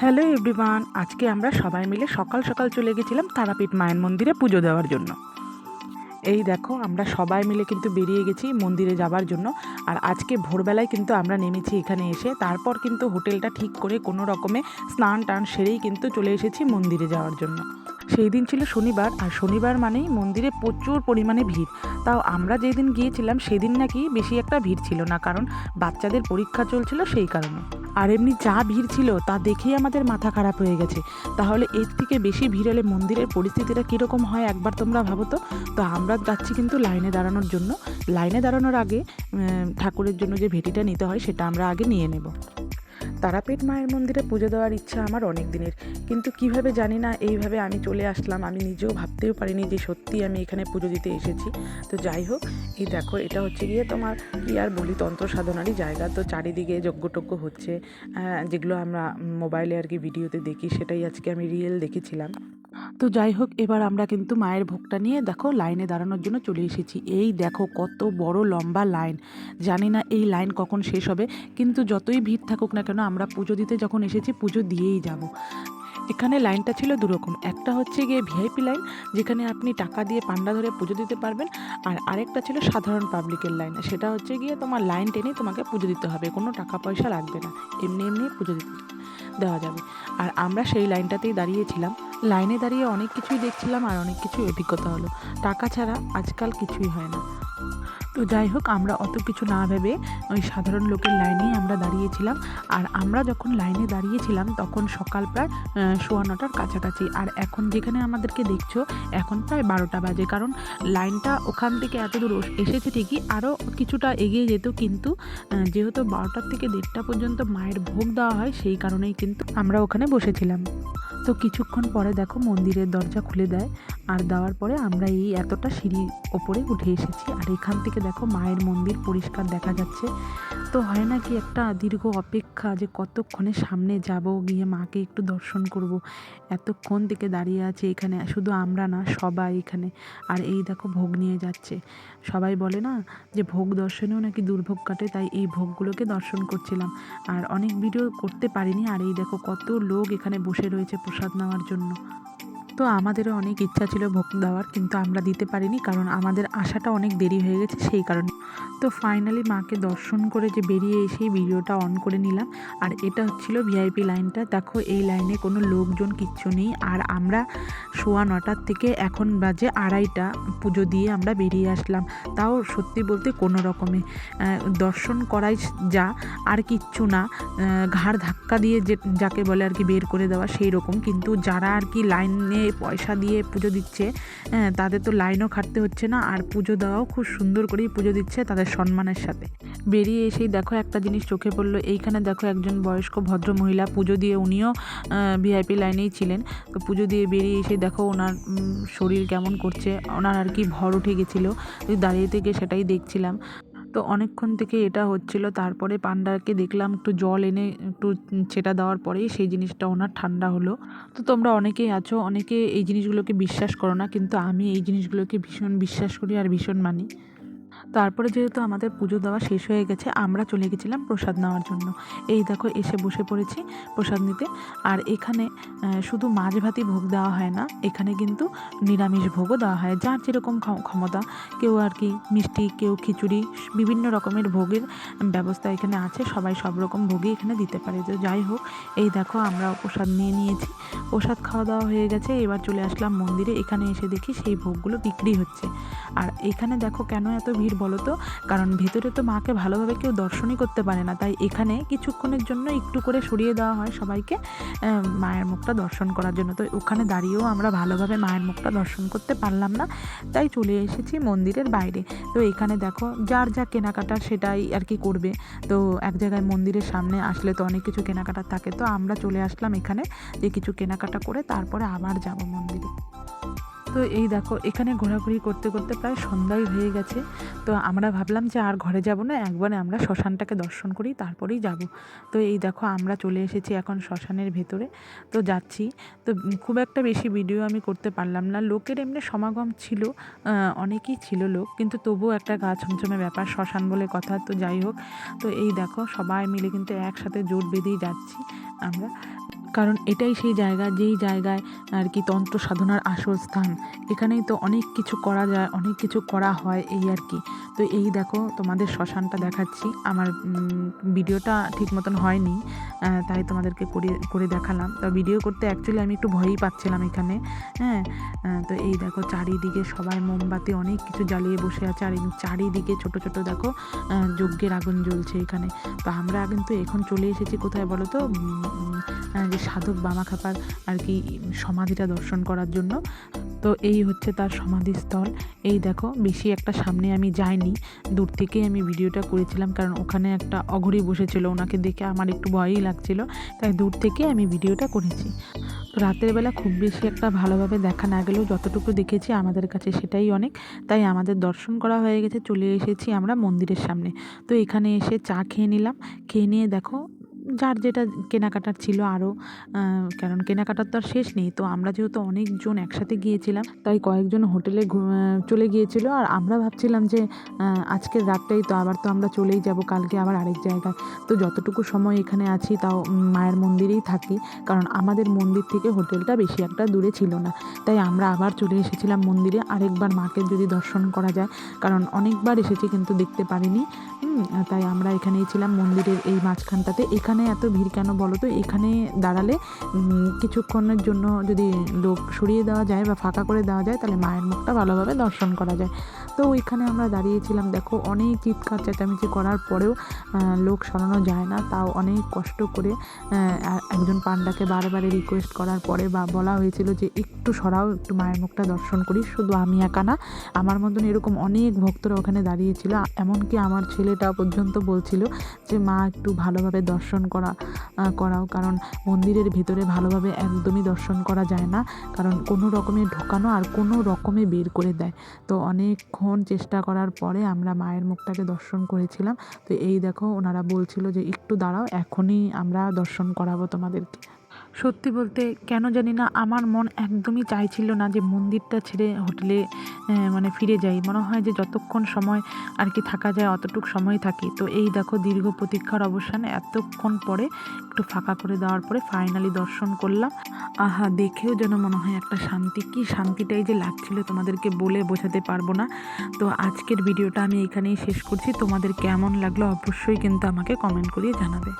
Hello everyone, আজকে আমরা সবাই মিলে সকাল সকাল চলে গেছিলাম তারাপীঠ মায়ের মন্দিরে পুজো দেওয়ার জন্য। এই দেখো, আমরা সবাই মিলে কিন্তু বেরিয়ে গেছি মন্দিরে যাবার জন্য। আর আজকে ভোরবেলায় কিন্তু আমরা নেমেছি এখানে এসে, তারপর কিন্তু হোটেলটা ঠিক করে কোনো রকমে স্নান টান সেরেই কিন্তু চলে এসেছি মন্দিরে যাওয়ার জন্য। সেই দিন ছিল শনিবার, আর শনিবার মানেই মন্দিরে প্রচুর পরিমাণে ভিড়। তাও আমরা যেদিন গিয়েছিলাম সেদিন নাকি বেশি একটা ভিড় ছিল না, কারণ বাচ্চাদের পরীক্ষা চলছিল সেই কারণে। আর এমনি যা ভিড় ছিল তা দেখেই আমাদের মাথা খারাপ হয়ে গেছে। তাহলে এর থেকে বেশি ভিড় হলে মন্দিরের পরিস্থিতিটা কীরকম হয় একবার তোমরা ভাবো তো? তো আমরা যাচ্ছি কিন্তু লাইনে দাঁড়ানোর জন্য। লাইনে দাঁড়ানোর আগে ঠাকুরের জন্য যে ভেটিটা নিতে হয় সেটা আমরা আগে নিয়ে নেব। তারাপীঠ মায়ের মন্দিরে পুজো দেওয়ার ইচ্ছা আমার অনেক দিনের কিন্তু কীভাবে জানি না, এইভাবে আমি চলে আসলাম, আমি নিজেও ভাবতেও পারিনি যে সত্যি আমি এখানে পুজো দিতে এসেছি। তো যাই হোক, এই দেখো, এটা হচ্ছে গিয়ে তোমার কি আর বলি, তন্ত্র সাধনারই জায়গা। তো চারিদিকে যজ্ঞটজ্ঞ হচ্ছে যেগুলো আমরা মোবাইলে আর কি ভিডিওতে দেখি, সেটাই আজকে আমি রিয়েল দেখেছিলাম। তো যাই হোক, এবার আমরা কিন্তু মায়ের ভোগটা নিয়ে দেখো লাইনে দাঁড়ানোর জন্য চলে এসেছি। এই দেখো কত বড় লম্বা লাইন। জানি না এই লাইন কখন শেষ হবে, কিন্তু যতই ভিড় থাকুক না কেন আমরা পুজো দিতে যখন এসেছি, পুজো দিয়েই যাব। এখানে লাইনটা ছিল দুরকম। একটা হচ্ছে গিয়ে ভিআইপি লাইন, যেখানে আপনি টাকা দিয়ে পান্ডা ধরে পুজো দিতে পারবেন, আর আরেকটা ছিল সাধারণ পাবলিকের লাইন। সেটা হচ্ছে গিয়ে তোমার লাইন টেনে তোমাকে পুজো দিতে হবে, কোনো টাকা পয়সা লাগবে না। এমনি এমনি পুজো দিতে দেওয়া যাবে। আর আমরা সেই লাইনটাতেই দাঁড়িয়েছিলাম। লাইনে দাঁড়িয়ে অনেক কিছুই দেখছিলাম আর অনেক কিছুই অভিজ্ঞতা হলো। টাকা ছাড়া আজকাল কিছুই হয় না। তো যাই হোক, আমরা অত কিছু না ভেবে ওই সাধারণ লোকের লাইনেই আমরা দাঁড়িয়েছিলাম। আর আমরা যখন লাইনে দাঁড়িয়েছিলাম, তখন সকাল প্রায় সোয়া নটার কাছাকাছি। আর এখন যেখানে আমাদেরকে দেখছ, এখন প্রায় বারোটা বাজে। কারণ লাইনটা ওখান থেকে এত দূর এসেছে ঠিকই আরও কিছুটা এগিয়ে যেত কিন্তু যেহেতু বারোটার থেকে দেড়টা পর্যন্ত মায়ের ভোগ দেওয়া হয়, সেই কারণেই কিন্তু আমরা ওখানে বসেছিলাম। তো কিছুক্ষণ পরে দেখো মন্দিরের দরজা খুলে দেয়। আর দেওয়ার পরে আমরা এই এতটা সিঁড়ি ওপরে উঠে এসেছি। আর এখান থেকে দেখো মায়ের মন্দির পরিষ্কার দেখা যাচ্ছে। তো হয় না কি একটা দীর্ঘ অপেক্ষা যে কতক্ষণে সামনে যাব, গিয়ে মাকে একটু দর্শন করব। এতক্ষণ থেকে দাঁড়িয়ে আছে এখানে, শুধু আমরা না, সবাই এখানে। আর এই দেখো ভোগ নিয়ে যাচ্ছে। সবাই বলে না যে ভোগ দর্শনেও নাকি দুর্ভোগ কাটে, তাই এই ভোগগুলোকে দর্শন করছিলাম। আর অনেক ভিডিও করতে পারিনি। আর এই দেখো কত লোক এখানে বসে রয়েছে প্রসাদ নেওয়ার জন্য। তো আমাদেরও অনেক ইচ্ছা ছিল ভোগ দেওয়ার, কিন্তু আমরা দিতে পারিনি কারণ আমাদের আসাটা অনেক দেরি হয়ে গেছে সেই কারণে। তো ফাইনালি মাকে দর্শন করে যে বেরিয়ে এসেই ভিডিওটা অন করে নিলাম। আর এটা হচ্ছিল ভিআইপি লাইনটা দেখো, এই লাইনে কোনো লোকজন কিচ্ছু নেই। আর আমরা সোয়া নটার থেকে এখন বাজে আড়াইটা পুজো দিয়ে আমরা বেরিয়ে আসলাম। তাও সত্যি বলতে কোনো রকমে। দর্শন করাই যা, আর কিচ্ছু না। ঘাড় ধাক্কা দিয়ে যে, যাকে বলে আর কি বের করে দেওয়া সেই রকম। কিন্তু যারা আর কি লাইনে পয়সা দিয়ে পুজো দিচ্ছে হ্যাঁ, তাদের তো লাইনও খাটতে হচ্ছে না আর পুজো দেওয়াও খুব সুন্দর করেই পুজো দিচ্ছে তাদের সম্মানের সাথে। বেরিয়ে এসেই দেখো একটা জিনিস চোখে পড়ল এইখানে দেখো একজন বয়স্ক ভদ্র মহিলা পুজো দিয়ে উনিও ভিআইপি লাইনেই ছিলেন। তো পুজো দিয়ে বেরিয়ে এসে দেখো ওনার শরীর কেমন করছে ওনার আর কি ভর উঠে গেছিল দাঁড়িয়ে থেকে সেটাই দেখছিলাম। তো অনেকক্ষণ থেকে এটা হচ্ছিল। তারপরে পান্ডাকে দেখলাম একটু জল এনে একটু ছেটা দেওয়ার পরেই সেই জিনিসটা ওনার ঠান্ডা হলো। তো তোমরা অনেকেই আছো, অনেকে এই জিনিসগুলোকে বিশ্বাস করো না, কিন্তু আমি এই জিনিসগুলোকে ভীষণ বিশ্বাস করি আর ভীষণ মানি। তারপরে যেহেতু আমাদের পুজো দেওয়া শেষ হয়ে গেছে, আমরা চলে গেছিলাম প্রসাদ নেওয়ার জন্য। এই দেখো, এসে বসে পড়েছি প্রসাদ নিতে। আর এখানে শুধু মাছ ভাতই ভোগ দেওয়া হয় না, এখানে কিন্তু নিরামিষ ভোগও দেওয়া হয়। যার যেরকম ক্ষমতা, কেউ আর কি মিষ্টি, কেউ খিচুড়ি, বিভিন্ন রকমের ভোগের ব্যবস্থা এখানে আছে। সবাই সব রকম ভোগই এখানে দিতে পারে। তো যাই হোক, এই দেখো আমরা প্রসাদ নিয়ে নিয়েছি। প্রসাদ খাওয়া দাওয়া হয়ে গেছে, এবার চলে আসলাম মন্দিরে। এখানে এসে দেখি সেই ভোগগুলো বিক্রি হচ্ছে। আর এখানে দেখো কেন এত ভিড় বলো তো কারণ ভেতরে তো মাকে ভালোভাবে কেউ দর্শনই করতে পারে না। তাই এখানে কিছুক্ষণের জন্য একটু করে সরিয়ে দেওয়া হয় সবাইকে মায়ের মুখটা দর্শন করার জন্য। তো ওখানে দাঁড়িয়েও আমরা ভালোভাবে মায়ের মুখটা দর্শন করতে পারলাম না, তাই চলে এসেছি মন্দিরের বাইরে। তো এখানে দেখো, যার যা কেনাকাটা সেটাই আর কি করবে। তো এক জায়গায় মন্দিরের সামনে আসলে তো অনেক কিছু কেনাকাটা থাকে। তো আমরা চলে আসলাম এখানে যে কিছু কেনাকাটা করে তারপরে আবার যাব মন্দিরে। তো এই দেখো, এখানে ঘোরাঘুরি করতে করতে প্রায় সন্ধ্যাই হয়ে গেছে। তো আমরা ভাবলাম যে আর ঘরে যাব না, একবারে আমরা শ্মশানটাকে দর্শন করি, তারপরেই যাব। তো এই দেখো, আমরা চলে এসেছি এখন শ্মশানের ভেতরে। তো যাচ্ছি। তো খুব একটা বেশি ভিডিও আমি করতে পারলাম না। লোকের এমনি সমাগম ছিল অনেকই ছিল লোক, কিন্তু তবুও একটা গা ছমছমে ব্যাপার, শ্মশান বলে কথা। তো যাই হোক, তো এই দেখো, সবাই মিলে কিন্তু একসাথে জোট বেঁধেই যাচ্ছি আমরা। কারণ এটাই সেই জায়গা, যেই জায়গায় আর কি তন্ত্র সাধনার আসল স্থান। এখানেই তো অনেক কিছু করা যায়, অনেক কিছু করা হয় এই আর কি। তো এই দেখো, তোমাদের শ্মশানটা দেখাচ্ছি। আমার ভিডিওটা ঠিক মতন হয়নি তাই তোমাদেরকে করে করে দেখালাম। তো ভিডিও করতে অ্যাকচুয়ালি আমি একটু ভয়ই পাচ্ছিলাম এখানে হ্যাঁ? তো এই দেখো চারিদিকে সবাই মোমবাতি, অনেক কিছু জ্বালিয়ে বসে আছে। আর চারিদিকে ছোট ছোট দেখো যজ্ঞের আগুন জ্বলছে এখানে। তো আমরা কিন্তু এখন চলে এসেছি কোথায় বলো তো? সাধক বামা খাপার আর কি সমাধিটা দর্শন করার জন্য। তো এই হচ্ছে তার সমাধিস্থল। এই দেখো, বেশি একটা সামনে আমি যাইনি। দূর থেকেই আমি ভিডিওটা করেছিলাম, কারণ ওখানে একটা অঘরি বসেছিল। ওনাকে দেখে আমার একটু ভয়ই লাগছিল, তাই দূর থেকে আমি ভিডিওটা করেছি। তো রাতের বেলা খুব বেশি একটা ভালোভাবে দেখা না গেলেও যতটুকু দেখেছি, আমাদের কাছে সেটাই অনেক। তাই আমাদের দর্শন করা হয়ে গেছে, চলে এসেছি আমরা মন্দিরের সামনে। তো এখানে এসে চা খেয়ে নিলাম। খেয়ে নিয়ে দেখো যার যেটা কেনাকাটার ছিল আরও কারণ কেনাকাটার তো আর শেষ নেই। তো আমরা যেহেতু অনেকজন একসাথে গিয়েছিলাম, তাই কয়েকজন হোটেলে চলে গিয়েছিল। আর আমরা ভাবছিলাম যে আজকের রাতটাই তো, আবার তো আমরা চলেই যাব, কালকে আবার আরেক জায়গায়। তো যতটুকু সময় এখানে আছি, তাও মায়ের মন্দিরেই থাকি, কারণ আমাদের মন্দির থেকে হোটেলটা বেশি একটা দূরে ছিল না। তাই আমরা আবার চলে এসেছিলাম মন্দিরে, আরেকবার মাকে যদি দর্শন করা যায়, কারণ অনেকবার এসেছি কিন্তু দেখতে পারিনি। তাই আমরা এখানেই ছিলাম মন্দিরের এই মাঝখানটাতে। এখানে এত ভিড় কেন বলো তো? এখানে দাঁড়ালে কিছুক্ষণের জন্য যদি লোক সরিয়ে দেওয়া যায় বা ফাঁকা করে দেওয়া যায়, তাহলে মায়ের মুখটা ভালোভাবে দর্শন করা যায়। তো ওইখানে আমরা দাঁড়িয়েছিলাম, দেখো, অনেক চিৎকার চেঁচামেচি করার পরেও লোক সরানো যায় না। তাও অনেক কষ্ট করে একজন পান্ডাকে বারে রিকোয়েস্ট করার পরে বা বলা হয়েছিল যে, একটু সরাও, একটু মায়ের মুখটা দর্শন করি শুধু আমি একা না। আমার মতন এরকম অনেক ভক্তরা ওখানে দাঁড়িয়েছিল। এমনকি আমার ছেলেটা পর্যন্ত বলছিল যে, মা, একটু ভালোভাবে দর্শন করা করাও। কারণ মন্দিরের ভেতরে ভালোভাবে একদমই দর্শন করা যায় না। কারণ কোনো রকমে ঢোকানো আর কোনো রকমে বের করে দেয়। তো অনেকক্ষণ চেষ্টা করার পরে আমরা মায়ের মুখটাকে দর্শন করেছিলাম। তো এই দেখো, ওনারা বলছিল যে, একটু দাঁড়াও, এখনই আমরা দর্শন করাবো তোমাদেরকে। সত্যি বলতে কেন জানি না, আমার মন একদমই চাইছিল না যে মন্দিরটা ছেড়ে হোটেলে মানে ফিরে যাই। মনে হয় যে যতক্ষণ সময় আর কি থাকা যায়, অতটুক সময় থাকি। তো এই দেখো দীর্ঘ প্রতীক্ষার অবসানে এতক্ষণ পরে একটু ফাঁকা করে দেওয়ার পরে ফাইনালি দর্শন করলাম। আহা, দেখেও যেন মনে হয় একটা শান্তি। কি শান্তিটাই যে লাগছিল তোমাদেরকে বলে বোঝাতে পারব না। তো আজকের ভিডিওটা আমি এখানেই শেষ করছি। তোমাদের কেমন লাগল অবশ্যই কিন্তু আমাকে কমেন্ট করিয়ে জানাবে।